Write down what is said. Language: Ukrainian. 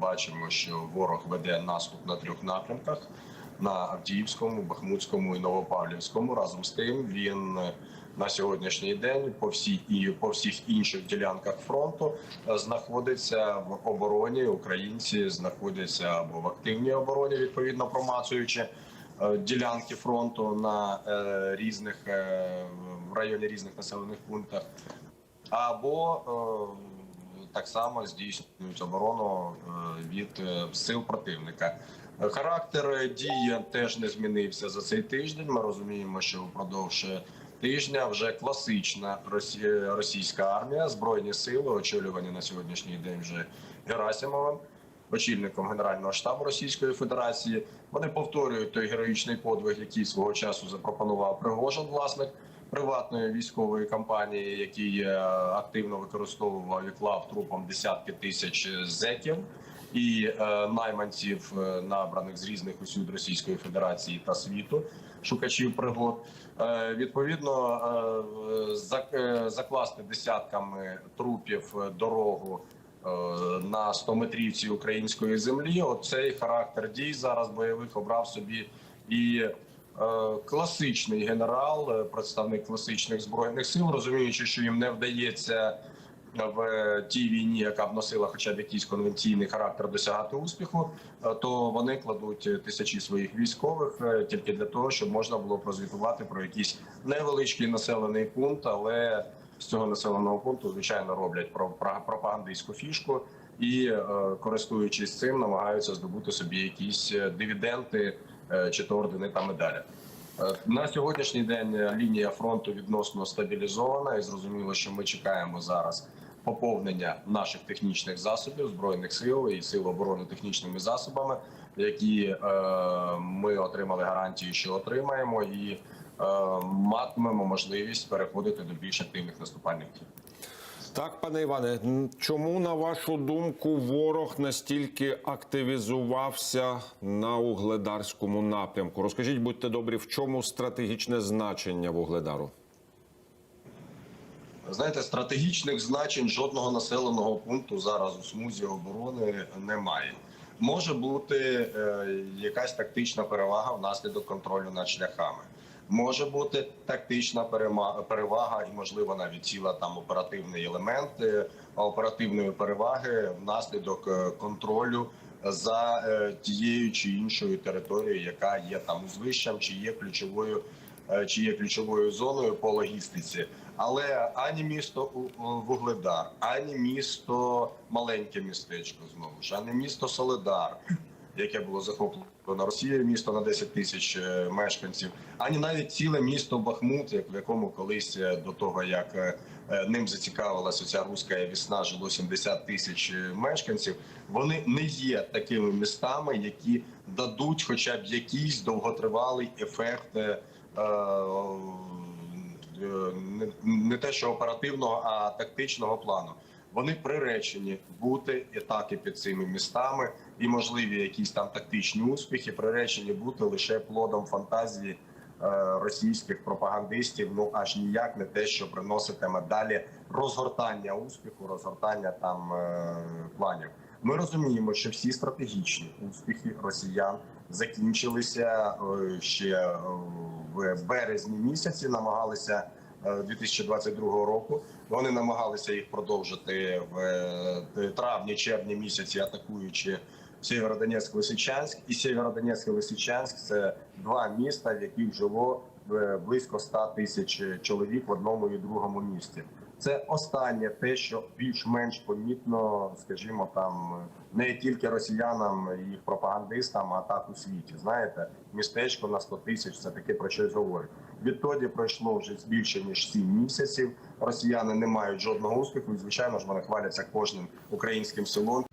бачимо, що ворог веде наступ на трьох напрямках: на Авдіївському, Бахмутському і Новопавлівському. Разом з тим він е, на сьогоднішній день по всій і по всіх інших ділянках фронту е, знаходиться в обороні. Українці знаходяться або в активній обороні, відповідно промацуючи е, ділянки фронту на е, різних е, в районі різних населених пунктах, або так само здійснюють оборону е, від е, сил противника. Е, Характер дії теж не змінився за цей тиждень. Ми розуміємо, що впродовж тижня вже класична російська армія, збройні сили, очолювані на сьогоднішній день вже Герасимовим, очільником Генерального штабу Російської Федерації. Вони повторюють той героїчний подвиг, який свого часу запропонував Пригожин, власник приватної військової компанії, який активно використовував і клав трупом десятки тисяч зеків і е, найманців, е, набраних з різних усюд Російської Федерації та світу, шукачів пригод. Е, відповідно, зак- закласти десятками трупів дорогу на 100 метрівці української землі. Оцей характер дій зараз бойових обрав собі і класичний генерал, е, представник класичних збройних сил, розуміючи, що їм не вдається в тій війні, яка б носила хоча б якийсь конвенційний характер досягати успіху, е, то вони кладуть тисячі своїх військових е, тільки для того, щоб можна було прозвітувати про якийсь невеличкий населений пункт, але з цього населеного пункту звичайно роблять про про- пропагандистську фішку і, е, користуючись цим, намагаються здобути собі якісь е, дивіденти е, чи то ордени та медалі. Е, На сьогоднішній день е, лінія фронту відносно стабілізована, і зрозуміло, що ми чекаємо зараз поповнення наших технічних засобів збройних сил і сил оборони технічними засобами, які е, ми отримали гарантії, що отримаємо, і е, матимемо можливість переходити до більш активних наступальних дій. Так, пане Іване, чому на вашу думку ворог настільки активізувався на угледарському напрямку? Розкажіть, будьте добрі, в чому стратегічне значення вугледару? Знаєте, стратегічних значень жодного населеного пункту зараз у смузі оборони немає. Може бути е, якась тактична перевага внаслідок контролю над шляхами. Може бути тактична перевага і, можливо, навіть ціла там оперативний елемент е, оперативної переваги внаслідок е, контролю за е, тією чи іншою територією, яка є там узвищем, чи є ключовою чи є ключовою зоною по логістиці. Але ані місто Вугледар, ані місто маленьке містечко знову ж, ані місто Соледар, яке було захоплено Росією, місто на 10 тисяч е, мешканців, ані навіть ціле місто Бахмут, як в якому колись е, до того як е, ним зацікавилася ця руська весна, жило 70 тисяч мешканців. Вони не є такими містами, які дадуть, хоча б якийсь довготривалий ефект. не те, що оперативного, а тактичного плану. Вони приречені бути і так і під цими містами, і можливі якісь там тактичні успіхи, приречені бути лише плодом фантазії е, російських пропагандистів. Ну аж ніяк не те, що приноситиме далі розгортання успіху, розгортання там е, планів. Ми розуміємо, що всі стратегічні успіхи росіян закінчилися е, ще в березні місяці. Намагалися 2022 року. Вони намагалися їх продовжити в е, травні-червні місяці, атакуючи Сєвєродонецьк, Лисичанськ. І Сєвєродонецьк і Лисичанськ це два міста, в яких жило е, близько 100 тисяч чоловік в одному і другому місті. Це останнє те, що більш-менш помітно, скажімо, там не тільки росіянам і їх пропагандистам, а так у світі. Знаєте, містечко на 100 тисяч це таке про щось говорить. Відтоді пройшло вже більше ніж 7 місяців. Росіяни не мають жодного успіху. І звичайно ж вони хваляться кожним українським селом